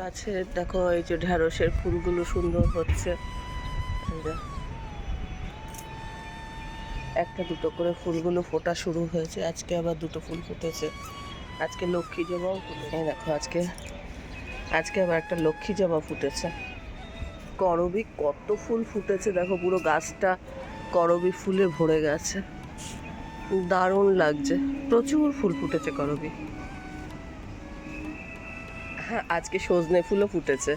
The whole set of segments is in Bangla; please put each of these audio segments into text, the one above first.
গাছে দেখো এই যে ঢ্যাঁড়সের ফুলগুলো সুন্দর হচ্ছে। একটা দুটো করে ফুলগুলো ফোটা শুরু হয়েছে, আজকে আবার দুটো ফুল ফুটেছে। আজকে লক্ষ্মী জবাও এই দেখো আজকে আজকে আবার একটা লক্ষ্মী জবা ফুটেছে। করবি কত ফুল ফুটেছে দেখো, পুরো গাছটা করবি ফুলে ভরে গেছে। দারুণ লাগছে। প্রচুর ফুল ফুটেছে করবি। আজকে সজনে ফুলও ফুটেছে।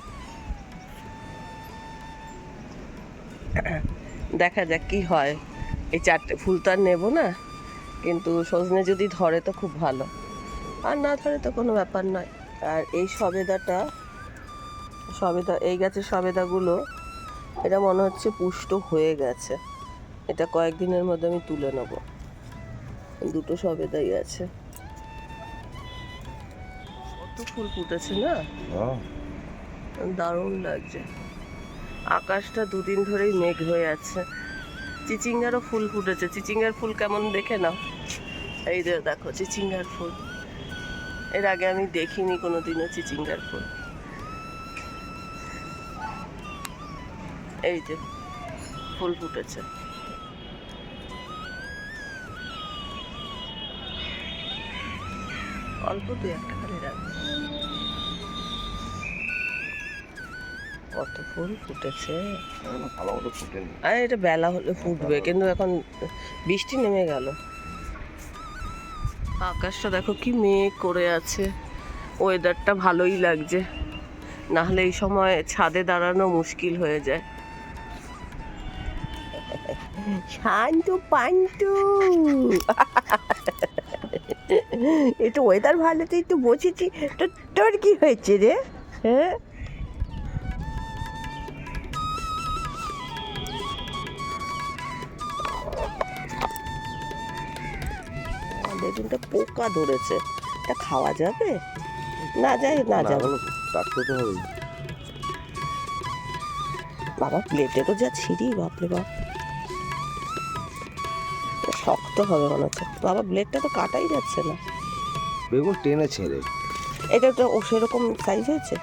দেখা যাক কি হয়। এই চারটে ফুল তো আর নেব না, কিন্তু সজনে যদি ধরে তো খুব ভালো। আর না ধরে তো কোনো ব্যাপার নয়। আর এই সবেদাটা, সবেদা, এই গাছের সবেদাগুলো, এটা মনে হচ্ছে পুষ্ট হয়ে গেছে। এটা কয়েকদিনের মধ্যে আমি তুলে নেব। দুটো সবেদাই আছে। ফুল ফুটেছে না? দারুণ লাগছে। আকাশটা দুদিন ধরেই মেঘ হয়ে আছে। চিচিঙ্গারও ফুল ফুটেছে। চিচিঙ্গার ফুল কেমন দেখে নাও। এই যে দেখো চিচিঙ্গার ফুল। এর আগে আমি দেখিনি কোনোদিনও চিচিঙ্গার ফুল। এই যে ফুল ফুটেছে। অল্প দু একটা। কত ফুল ফুটেছে। ভালো মতো ফুটেনি। আরে এটা বেলা হলে ফুটবে কিন্তু এখন বৃষ্টি নেমে গেল। আকাশটা দেখো কি মেঘ করে আছে। ওয়েদারটা ভালোই লাগছে। না হলে এই সময় ছাদে দাঁড়ানো মুশকিল হয়ে যায়। শান্তু পান্টু! একটু ওয়েদার ভালো তো একটু বসেছি। তো তোর কি হয়েছে রে? হ্যাঁ? বেগুনটা পোকা ধরেছে। এটা খাওয়া যাবে? না যায় না যাবে। হবে বাবা প্লেটে তো যা ছিঁড়ি বাপরে বাপ। শক্ত হবে মনে হচ্ছে। বাবা ব্লেডটা তো কাটাই যাচ্ছে না। বেগুন টেনে ছেড়ে। এটা তো ও সেরকম সাইজ হয়েছে?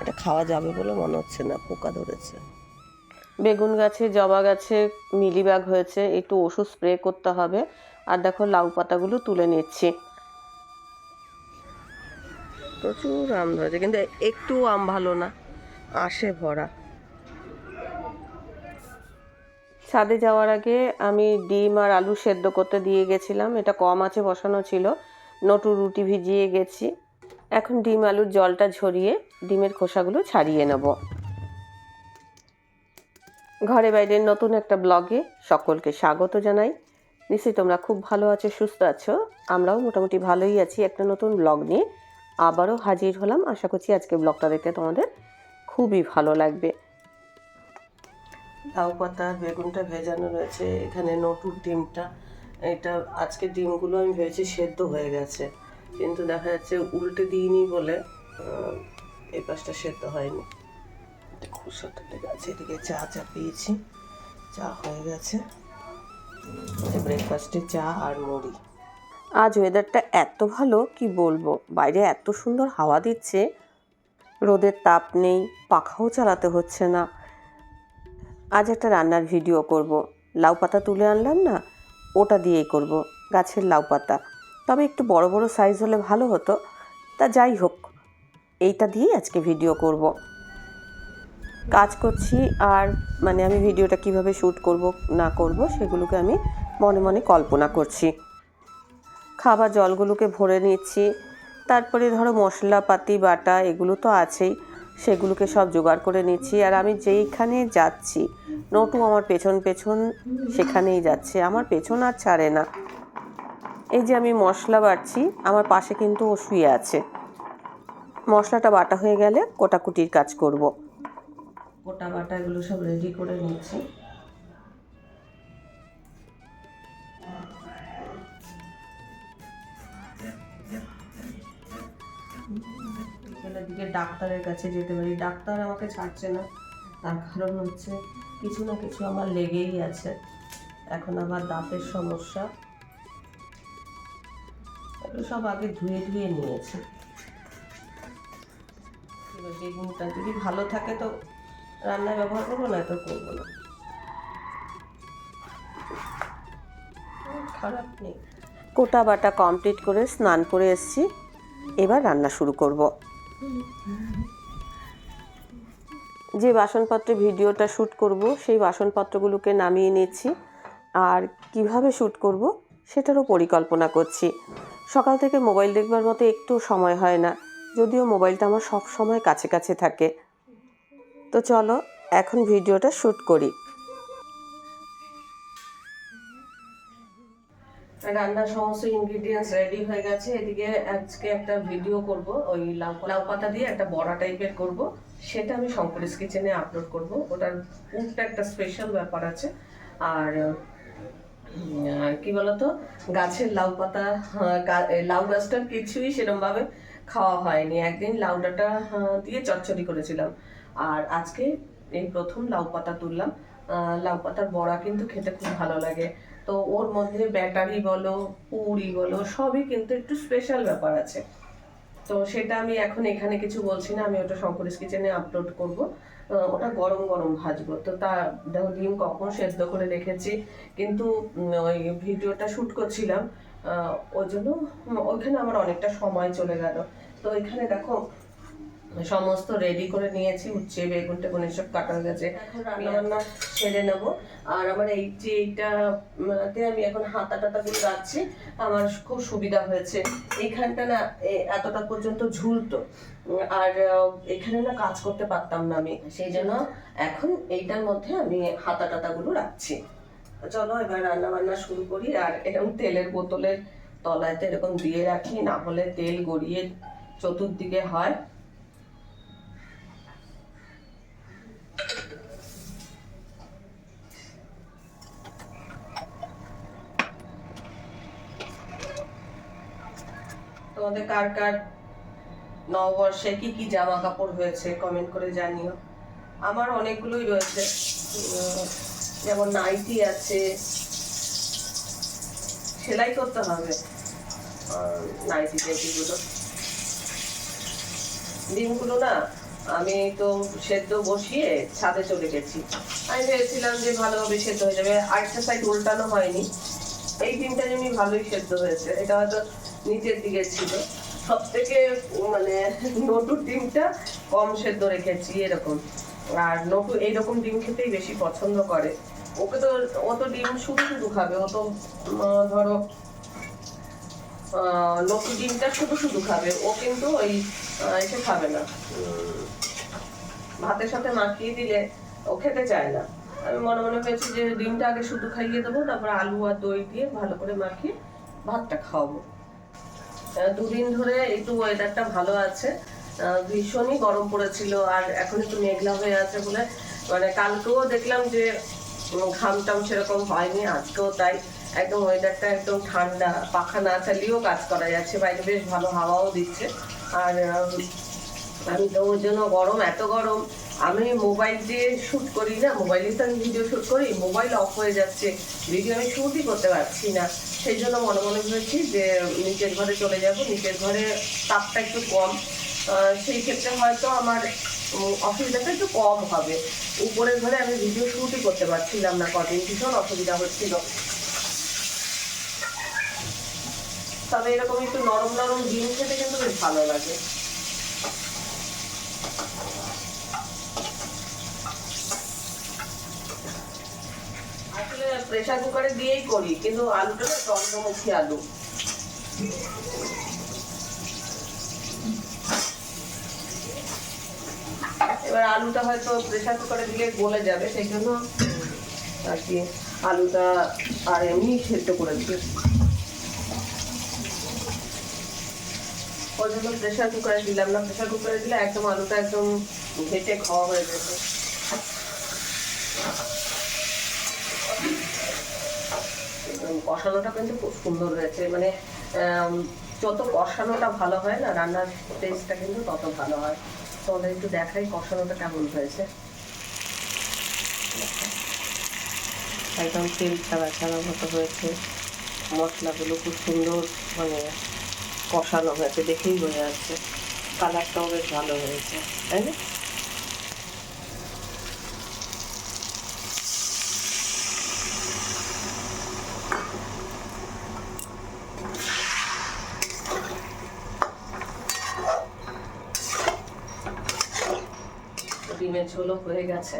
এটা খাওয়া যাবে বলে মনে হচ্ছে না পোকা ধরেছে। বেগুন গাছে, জবা গাছে মিলিবাগ হয়েছে, একটু ওষুধ স্প্রে করতে হবে। আর দেখো লাউ পাতাগুলো তুলে নিচ্ছি। প্রচুর আম ধরেছে, কিন্তু একটু আম ভালো না। আসে ভরা। ছাদে যাওয়ার আগে আমি ডিম আর আলু সেদ্ধ করতে দিয়ে গেছিলাম। এটা কম আছে, বসানো ছিল। নটু রুটি ভিজিয়ে গেছি। এখন ডিম আলুর জলটা ঝরিয়ে ডিমের খোসাগুলো ছাড়িয়ে নেব। ঘরে বাইরের নতুন একটা ব্লগে সকলকে স্বাগত জানাই। নিশ্চয়ই তোমরা খুব ভালো আছো, সুস্থ আছো। আমরাও মোটামুটি ভালোই আছি একটা নতুন ব্লগ নিয়ে। আবারও হাজির হলাম। আশা করছি আজকে ব্লগটা দেখতে তোমাদের খুবই ভালো লাগবে। লাউ পাতা, বেগুনটা ভেজানো রয়েছে, এখানে নটুর ডিমটা। এটা আজকে ডিমগুলো আমি ভেবেছি সেদ্ধ হয়ে গেছে, কিন্তু দেখা যাচ্ছে উল্টে দিইনি বলে এই পাশটা সেদ্ধ হয়নি। খুশাটা গেছে এদিকে চা চা পেয়েছি। চা হয়ে গেছে। ব্রেকফাস্টে চা আর মুড়ি। আজ ওয়েদারটা এত ভালো, কি বলব? বাইরে এত সুন্দর হাওয়া দিচ্ছে। রোদের তাপ নেই, পাখাও চালাতে হচ্ছে না। আজ একটা রান্নার ভিডিও করব। লাউ পাতা তুলে আনলাম না? ওটা দিয়েই করব, গাছের লাউ পাতা। তবে একটু বড় বড় সাইজ হলে ভালো হতো। তা যাই হোক, এইটা দিয়েই আজকে ভিডিও করব। কাজ করছি আর মানে আমি ভিডিওটা কীভাবে শ্যুট করব, না করব, সেগুলোকে আমি মনে মনে কল্পনা করছি। খাবার জলগুলোকে ভরে নিচ্ছি। তারপরে ধরো মশলাপাতি, বাটা এগুলো তো আছেই, সেগুলোকে সব জোগাড় করে নিচ্ছি। আর আমি যেইখানে যাচ্ছি, নটু আমার পেছন পেছন সেখানেই যাচ্ছে। আমার পেছন আর ছাড়ে না। এই যে আমি মশলা বাটছি আমার পাশে কিন্তু ও শুয়ে আছে। মশলাটা বাটা হয়ে গেলে কোটাকুটির কাজ করব। গোটা বাটা এগুলো সব রেডি করে নিচ্ছি। বিকেলের দিকে ডাক্তারের কাছে যেতে পারি। ডাক্তার আমাকে ছাড়ছে না, তার কারণ হচ্ছে কিছু না কিছু আমার লেগেই আছে। এখন আবার দাঁতের সমস্যা। এগুলো সব আগে ধুয়ে ধুয়ে নিয়েছি। বেগুনটা যদি ভালো থাকে তো রান্নায় ব্যবহার করব না তো করব না। কোটা বাটা কমপ্লিট করে স্নান করে এসেছি। এবার রান্না শুরু করব। যে বাসনপত্রে ভিডিওটা শ্যুট করব, সেই বাসনপত্রগুলোকে নামিয়ে নিচ্ছি আর কীভাবে শ্যুট করব, সেটারও পরিকল্পনা করছি। সকাল থেকে মোবাইল দেখবার মতো একটু সময় হয় না, যদিও মোবাইলটা আমার সব সময় কাছে কাছে থাকে। তো চলো এখন ভিডিওটা শ্যুট করি। রান্নার সমস্ত ইনগ্রিডিয়েন্টস রেডি হয়ে গেছে। এদিকে আজকে একটা ভিডিও করব ওই লাউ লাউ পাতা দিয়ে একটা বড়া টাইপের করব। সেটা আমি শঙ্করিস কিচেনে আপলোড করব। ওটার পুরটা একটা স্পেশাল ব্যাপার আছে। আর কি বলতো? গাছের লাউ পাতা এ, লাউ গাছটার কিছুই সেরকম ভাবে খাওয়া হয়নি। একদিন লাউ ডাঁটা দিয়ে চচ্চড়ি করেছিলাম। আর আজকে এই প্রথম লাউ পাতা তুললাম। লাউ পাতার বড়া কিন্তু খেতে খুব ভালো লাগে। তো ওর মধ্যে ব্যাটারি বলো, পুরি বলো, সবই কিন্তু একটু স্পেশাল ব্যাপার আছে। তো সেটা আমি এখন এখানে কিছু বলছি না, আমি ওটা শঙ্করিস কিচেনে আপলোড করব। ওটা গরম গরম ভাজবো। তো তা, দেখো ডিম কখন সেদ্ধ করে রেখেছি, কিন্তু ওই ভিডিওটা শ্যুট করছিলাম। ওই জন্য, ওইখানে আমার অনেকটা সময় চলে গেল। তো এখানে দেখো সমস্ত রেডি করে নিয়েছি উচ্ছে বেগুন টেগুন এসব কাটা হয়ে গেছে এখন রান্না বান্না সেরে নেব। আর আমার এই যে এইটা আমি এখন হাতা টাতা গুলো রাখছি আমার খুব সুবিধা হয়েছে। এইখানটা না এতটা পর্যন্ত ঝুলতো। আর এখানে না কাজ করতে পারতাম না আমি। সেই জন্য এখন এইটার মধ্যে আমি হাতা টাতা গুলো রাখছি। চলো এবার রান্না বান্না শুরু করি। আর এরকম তেলের বোতলের তলায় তো এরকম দিয়ে রাখি না হলে তেল গড়িয়ে চতুর্দিকে হয়। তোমাদের কার কার নববর্ষে কি কি জামা কাপড় হয়েছে? কমেন্ট করে জানিও। আমার অনেকগুলোই রয়েছে। যেমন নাইটি আছে। সেলাই করতে হবে। নাইটি টাইটিগুলো ডিমগুলো না, আমি তো সেদ্ধ বসিয়ে ছাদে চলে গেছি। আমি ভেবেছিলাম যে ভালোভাবে সেদ্ধ হয়ে যাবে। আরেকটা সাইড উল্টানো হয়নি। এই ডিমটা যেমনি ভালোই সেদ্ধ হয়েছে। এটা হয়তো নিচের দিকে ছিল। সব থেকে মানে নটুর ডিমটা কম সেদ্ধ রেখেছি, এরকম। আর নটু এইরকম ডিম খেতেই বেশি পছন্দ করে। ওকে তো, ও তো ডিম শুধু শুধু খাবে, ও তো ধরো নটু ডিমটা শুধু শুধু খাবে, ও কিন্তু ওই এসে খাবে না। ভাতের সাথে মাখিয়ে দিলে ও খেতে চায় না। আমি মনে মনে হয়েছে যে ডিমটা আগে শুধু খাইয়ে দেবো, তারপর আলু আর দই দিয়ে ভালো করে মাখিয়ে ভাতটা খাওয়াবো। দুদিন ধরে একটু ওয়েদারটা ভালো আছে। ভীষণই গরম পড়েছিল আর এখন একটু মেঘলা হয়ে আছে বলে মানে কালকেও দেখলাম যে ঘাম টাম সেরকম হয়নি, আজকেও তাই। একদম ওয়েদারটা একদম ঠান্ডা, পাখা না চালিয়েও কাজ করা যাচ্ছে। বাইরে বেশ ভালো হাওয়াও দিচ্ছে। আর আমি তো ওর জন্য গরম, এত গরম। আমি মোবাইল দিয়ে শ্যুট করি না, মোবাইলে তো আমি ভিডিও শ্যুট করি, মোবাইল অফ হয়ে যাচ্ছে ভিডিও আমি শ্যুটই করতে পারছি না। সেই জন্য মনে মনে ভেবেছি যে নিচের ঘরে চলে যাব, নিচের ঘরে তাপটা একটু কম। সেই ক্ষেত্রে হয়তো আমার অসুবিধাটা একটু কম হবে। উপরের ঘরে আমি ভিডিও শ্যুটই করতে পারছিলাম না, কদিন ভীষণ অসুবিধা হচ্ছিল। তবে এরকম একটু নরম নরম ডিম খেতে কিন্তু বেশ ভালো লাগে। প্রেসার কুকারে দিয়েই করি, কিন্তু আলুটা না আলু। এবার আলুটা হয়তো প্রেসার কুকারে দিলে গলে যাবে, সেই জন্য আর কি আলুটা আর এমনি সেদ্ধ করে দিই। ওই প্রেসার কুকারে দিলাম না প্রেসার কুকারে দিলে একদম আলুটা একদম ঘেটে খাওয়া হয়ে যেত কষানোটা কিন্তু খুব সুন্দর হয়েছে। মানে যত কষানোটা ভালো হয় না, রান্নার টেস্টটা কিন্তু তত ভালো হয়। তোমাদের একটু দেখাই কষানোটা কেমন হয়েছে। একদম তেল ছাড়া ছাড়া মতো হয়েছে। মশলাগুলো খুব সুন্দর মানে কষানো হয়েছে, দেখেই বোঝা যাচ্ছে। কালারটাও বেশ ভালো হয়েছে, তাই না? ডিমের হয়ে গেছে।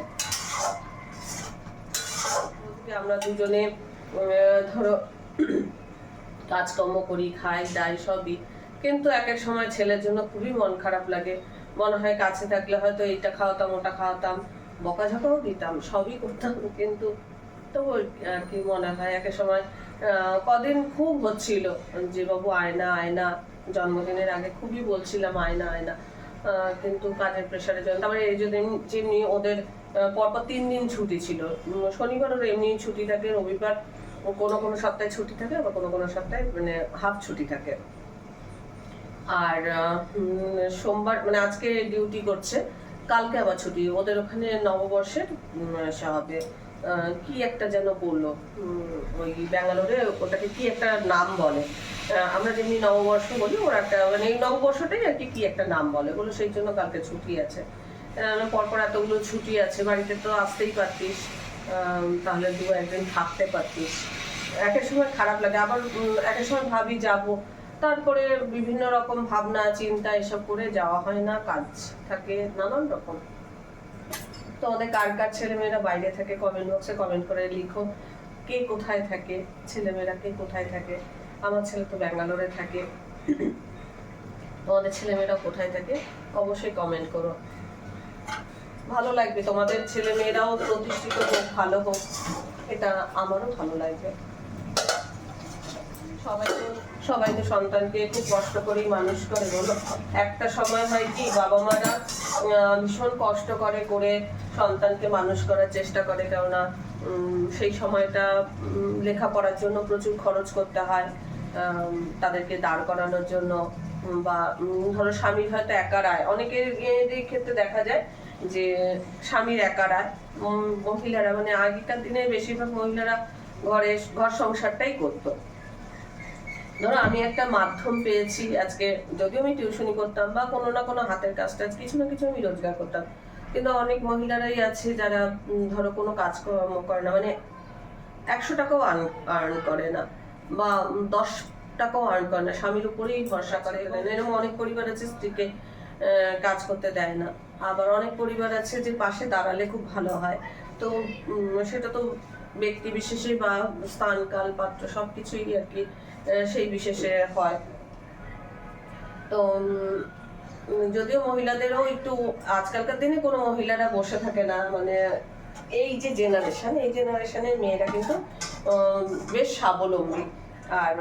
আমরা দুজনে ধরো কাজকর্ম করি, খাই দাই সবই। কিন্তু এক এক সময় ছেলের জন্য খুবই মন খারাপ লাগে। মনে হয় কাছে থাকলে হয়তো এইটা খাওয়াতাম, ওটা খাওয়াতাম, বকাঝকাও দিতাম, সবই করতাম। কিন্তু তবু আর কি মনে হয় এক সময় কদিন খুব হচ্ছিল যে, বাবু, আয়না আয়না। জন্মদিনের আগে খুবই বলছিলাম, আয়না আয়না। কিন্তু কাজের প্রেশারের জন্য। তারপরে এই যেদিন যেমনি ওদের পরপর তিন দিন ছুটি ছিল। শনিবার ওর এমনি ছুটি থাকে, রবিবার ও কোনো কোনো সপ্তাহে ছুটি থাকে আবার কোনো কোনো সপ্তাহে মানে হাফ ছুটি থাকে। আর সোমবার মানে আজকে ডিউটি করছে, কালকে আবার ছুটি। ওদের ওখানে নববর্ষের হবে কি একটা যেন বলল? ওই ব্যাঙ্গালোরে ওটাকে কি একটা নাম বলে? আমরা যেমনি নববর্ষ বলি ওর একটা মানে এই নববর্ষটাই আর কি একটা নাম বলে। বলে সেই জন্য কালকে ছুটি আছে। পরপর এতগুলো ছুটি আছে বাড়িতে তো আসতেই পারতিস। তাহলে দু একদিন থাকতে পারতিস। এক এক সময় খারাপ লাগে আবার উম, এক এক সময় ভাবি যাব। তারপরে বিভিন্ন রকম ভাবনা চিন্তা এসব করে যাওয়া হয় না কাজ থাকে নানান রকম। তো আমাদের কার কার ছেলেমেয়েরা বাইরে থাকে কমেন্ট বক্সে কমেন্ট করে লিখো, কে কোথায় থাকে, ছেলেমেয়েরা কে কোথায় থাকে? আমার ছেলে তো ব্যাঙ্গালোরে থাকে। তোমাদের ছেলেমেয়েরা কোথায় থাকে? অবশ্যই কমেন্ট করো। ভালো লাগবে। তোমাদের ছেলেমেয়েরাও প্রতিষ্ঠিত হোক, ভালো হোক, এটা আমারও ভালো লাগবে। সবাই তো সবাই তো সন্তানকে খুব কষ্ট করেই মানুষ করে, বলো? একটা সময় হয় কি বাবা মারা ভীষণ কষ্ট করে করে সন্তানকে মানুষ করার চেষ্টা করে, কেননা সেই সময়টা লেখাপড়ার জন্য প্রচুর খরচ করতে হয় তাদেরকে দাঁড় করানোর জন্য বা ধরো স্বামীর হয়তো একার আয় অনেকের ক্ষেত্রে দেখা যায় যে স্বামীর একার আয় মহিলারা মানে আগেকার দিনে বেশিরভাগ মহিলারা ঘরে, ঘর সংসারটাই করতো। ধরো আমি একটা মাধ্যম পেয়েছি আজকে যদিও আমি টিউশনি করতাম বা কোনো না কোনো হাতের কাজ টাজ কিছু না কিছু আমি রোজগার করতাম। কিন্তু অনেক মহিলারাই আছে যারা ধরো কোনো কাজকর্ম করে না মানে একশো টাকাও আর্ন আর্ন করে না বা দশ টাকাও আর্ন করে না স্বামীর উপরেই ভরসা করে। এরকম অনেক পরিবার আছে স্ত্রীকে কাজ করতে দেয় না। আবার অনেক পরিবার আছে যে পাশে দাঁড়ালে খুব ভালো হয়। তো সেটা তো ব্যক্তি বিশেষে বা স্থান, কাল, পাত্র সবকিছুই আর কি সেই বিশেষে হয়। তো যদিও মহিলাদেরও একটু আজকালকার দিনে কোনো মহিলারা বসে থাকে না মানে এই যে জেনারেশন এই জেনারেশনের মেয়েরা কিন্তু বেশ স্বাবলম্বী। আর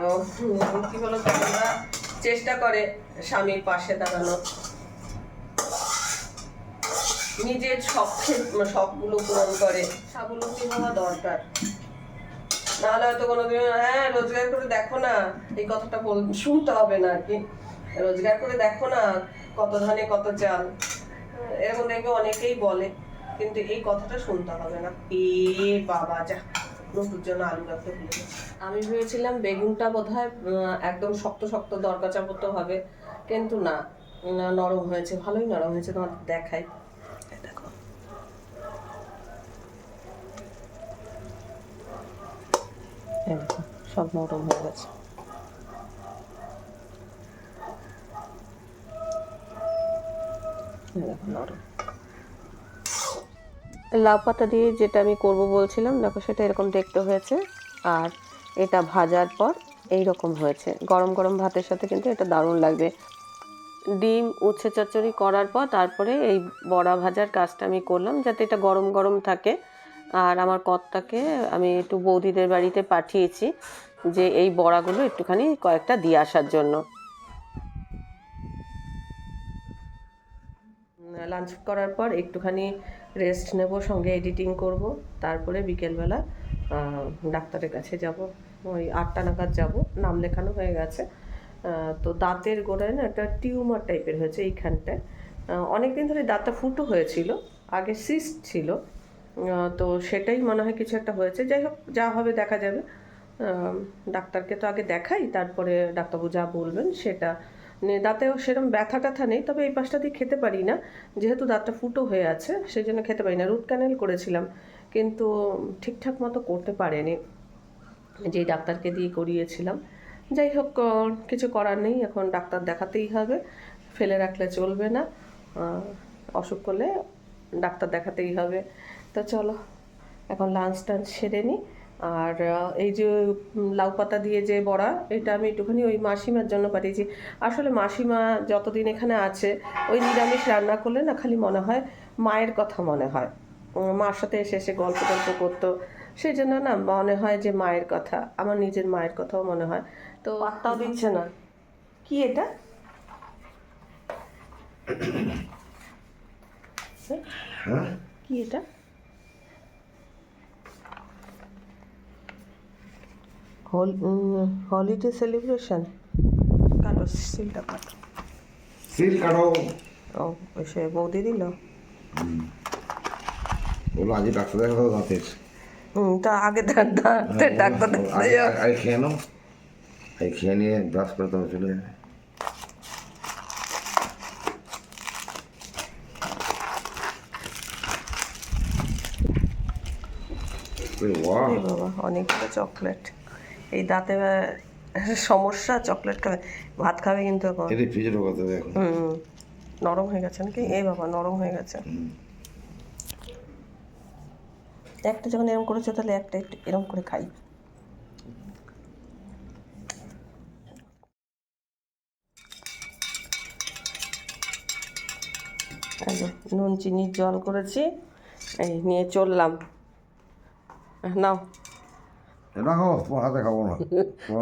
কি বলতো চেষ্টা করে স্বামীর পাশে দাঁড়ানো নিজের শখের শখগুলো পূরণ করে। স্বাবলম্বী হওয়া দরকার। নাহলে হয়তো কোনোদিন হ্যাঁ রোজগার করে দেখো না, এই কথাটা বল শুনতে হবে না আর কি। রোজগার করে দেখো না কত ধানে কত চাল। এরকম দেখবে অনেকেই বলে, কিন্তু এই কথাটা শুনতে হবে না। এ বাবা, যা, নতুন জন্য আলু রাখতে ভুলে আমি ভেবেছিলাম বেগুনটা বোধ হয় একদম শক্ত শক্ত দরকা চাপতে হবে, কিন্তু না নরম হয়েছে, ভালোই নরম হয়েছে তোমার দেখাই এই দেখো এই দেখো, সব নরম হয়ে গেছে। দেখো নরম লাউ পাতা দিয়ে যেটা আমি করব বলছিলাম, দেখো সেটা এরকম দেখতে হয়েছে। আর এটা ভাজার পর এই রকম হয়েছে। গরম গরম ভাতের সাথে কিন্তু এটা দারুণ লাগবে। ডিম, উচ্ছে চচ্চড়ি করার পর তারপরে এই বড়া ভাজার কাজটা আমি করলাম, যাতে এটা গরম গরম থাকে। আর আমার কর্তাকে আমি একটু বৌদিদের বাড়িতে পাঠিয়েছি যে এই বড়াগুলো একটুখানি কয়েকটা দিয়ে আসার জন্য। লাঞ্চ করার পর একটুখানি রেস্ট নেব, সঙ্গে এডিটিং করব। তারপরে বিকেলবেলা ডাক্তারের কাছে যাব। ওই আটটা নাগাদ যাব। নাম লেখানো হয়ে গেছে। তো দাঁতের গোড়ায় না একটা টিউমার টাইপের হয়েছে এইখানটায়। অনেক দিন ধরে দাঁতটা ফুটো হয়েছিল। আগে সিস্ট ছিল। তো সেটাই মনে হয় কিছু একটা হয়েছে। যাই হোক, যা হবে দেখা যাবে। ডাক্তারকে তো আগে দেখাই, তারপরে ডাক্তারবাবু যা বলবেন সেটা। দাঁতেও সেরকম ব্যথা ট্যাথা নেই, তবে এই পাশটা দিয়ে খেতে পারি না। যেহেতু দাঁতটা ফুটো হয়ে আছে সেই জন্য খেতে পারি না। রুট ক্যানেল করেছিলাম, কিন্তু ঠিকঠাক মতো করতে পারেনি। যেই ডাক্তারকে দিয়ে করিয়েছিলাম। যাই হোক কিছু করার নেই, এখন ডাক্তার দেখাতেই হবে। ফেলে রাখলে চলবে না। অসুখ করলে ডাক্তার দেখাতেই হবে। তো চলো এখন লাঞ্চ টাঞ্চ সেরে নিই আর এই যে লাউ পাতা দিয়ে যে বড়া এটা আমি একটুখানি ওই মাসিমার জন্য পাঠিয়েছি। আসলে মাসিমা যতদিন এখানে আছে ওই নিরামিষ রান্না করলে না খালি মনে হয় মায়ের কথা মনে হয়। মার সাথে এসে এসে গল্প টল্প করতো। সেই জন্য না মনে হয় যে মায়ের কথা আমার নিজের মায়ের কথাও মনে হয়। তো পাত্তাও দিচ্ছে না। কি এটা? হ্যাঁ? কি এটা? Holiday celebration? কাটো সিলটা কাটো। সিল কাটো। ও সে বৌদি দিল? বলো আজ ডাক্তার দেখাবো দাঁতের হুম তা আগে ডাক্তার ডাক্তার দেখাতে যাও। আগে খেয়ে নাও। আগে খেয়ে নিয়ে ব্রাশ করে তবে চলে যাবে বাবা অনেকগুলো চকলেট। এই দাঁতে সমস্যা চকলেট খাবে ভাত খাবে কিন্তু এখন। এটা ফ্রিজে ঢোকাতে হবে এখন। হুম নরম হয়ে গেছে নাকি? এই বাবা নরম হয়ে গেছে। একটা যখন এরকম করেছ তাহলে একটা একটু এরকম করে খাই। নুন চিনির জল করেছি। এই নিয়ে চললাম। নাও। রাখো তোমার হাতে খাব না।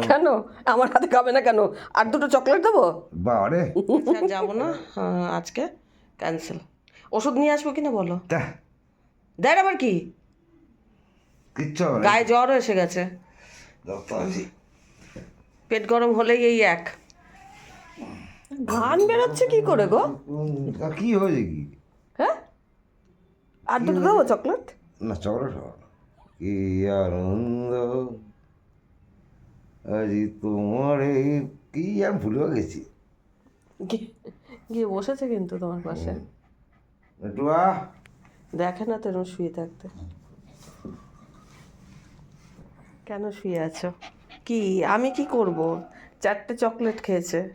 কেন? আমার হাতে খাবে না কেন? আর দুটো চকলেট দেবো? রে যাব না। হ্যাঁ, আজকে ক্যান্সেল ওষুধ নিয়ে আসব কিনা বলো? দেখ আবার কি? কিচ্ছু গায়ে জ্বরও এসে গেছে। পেট গরম হলেই এই এক। গান বেরোচ্ছে কি করে গো? কি হয়েছে কি? হ্যাঁ? আর দুটো দেবো চকলেট? না চকলেট কি আনন্দ? আজি তোমার এই কি আর ভুলেও গেছি। গিয়ে- বসেছে কিন্তু তোমার পাশে। একটু আহ দেখে না তো এরকম শুয়ে থাকতে। কেন শুয়ে আছো? কি আমি কি করব? চারটে চকলেট খেয়েছে।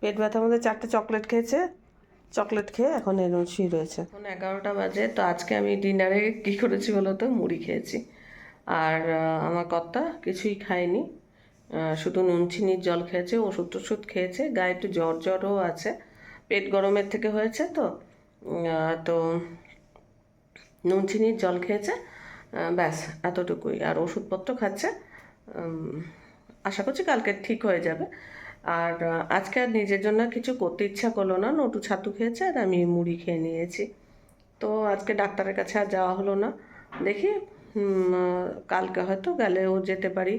পেট ব্যথার মধ্যে চারটে চকলেট খেয়েছে? চকলেট খেয়ে এখন শুয়ে রয়েছে। এখন এগারোটা বাজে, তো আজকে আমি ডিনারে কী করেছি বলো তো? মুড়ি খেয়েছি। আর আমার কর্তা কিছুই খায়নি। শুধু নুন চিনির জল খেয়েছে, ওষুধ টষুধ খেয়েছে, গায়ে একটু জ্বর জ্বরও আছে। পেট গরমের থেকে হয়েছে তো। তো নুন চিনির জল খেয়েছে ব্যাস, এতটুকুই। আর ওষুধপত্র খাচ্ছে আশা করছি কালকে ঠিক হয়ে যাবে। আর আজকে আর নিজের জন্য কিছু করতে ইচ্ছা করল না। নটু ছাতু খেয়েছে আর আমি মুড়ি খেয়ে নিয়েছি। তো আজকে ডাক্তারের কাছে আর যাওয়া হলো না। দেখি কালকে হয়তো গেলেও যেতে পারি।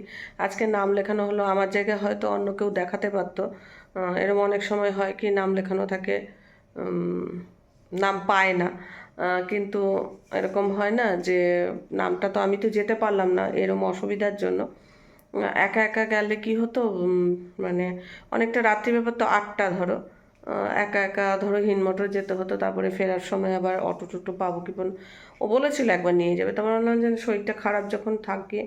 আজকে নাম লেখানো হলো, আমার জায়গায় হয়তো অন্য কেউ দেখাতে পারতো। এরকম অনেক সময় হয় কি নাম লেখানো থাকে নাম পায় না। কিন্তু এরকম হয় না যে, নামটা তো আমি তো যেতে পারলাম না এরকম অসুবিধার জন্য। একা একা গেলে কি হতো? মানে অনেকটা রাত্রি ব্যাপার তো আটটা ধরো। একা একা ধরো হিনমোটর যেতে হতো, তারপরে ফেরার সময় আবার অটো টটো পাবো কি পাবো ও বলেছিল একবার নিয়ে যাবে। তোমার বললাম যে শরীরটা খারাপ যখন থাকে।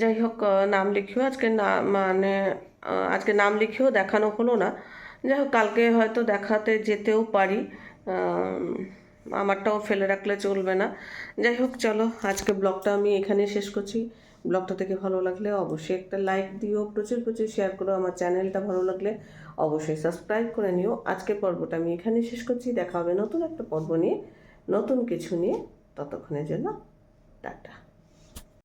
যাই হোক নাম লিখিও। আজকে না মানে আজকে নাম লিখিও, দেখানো হলো না। যাই হোক, কালকে হয়তো দেখাতে যেতেও পারি। আমারটাও ফেলে রাখলে চলবে না। যাই হোক, চলো, আজকে ব্লগটা আমি এখানে শেষ করছি। ব্লগটা থেকে ভালো লাগলে অবশ্যই একটা লাইক দিও, প্রচুর প্রচুর শেয়ার করো, আমার চ্যানেলটা ভালো লাগলে অবশ্যই সাবস্ক্রাইব করে নিও। আজকের পর্বটা আমি এখানে শেষ করছি, দেখা হবে নতুন একটা পর্ব নিয়ে, নতুন কিছু নিয়ে, ততক্ষণের জন্য টাটা।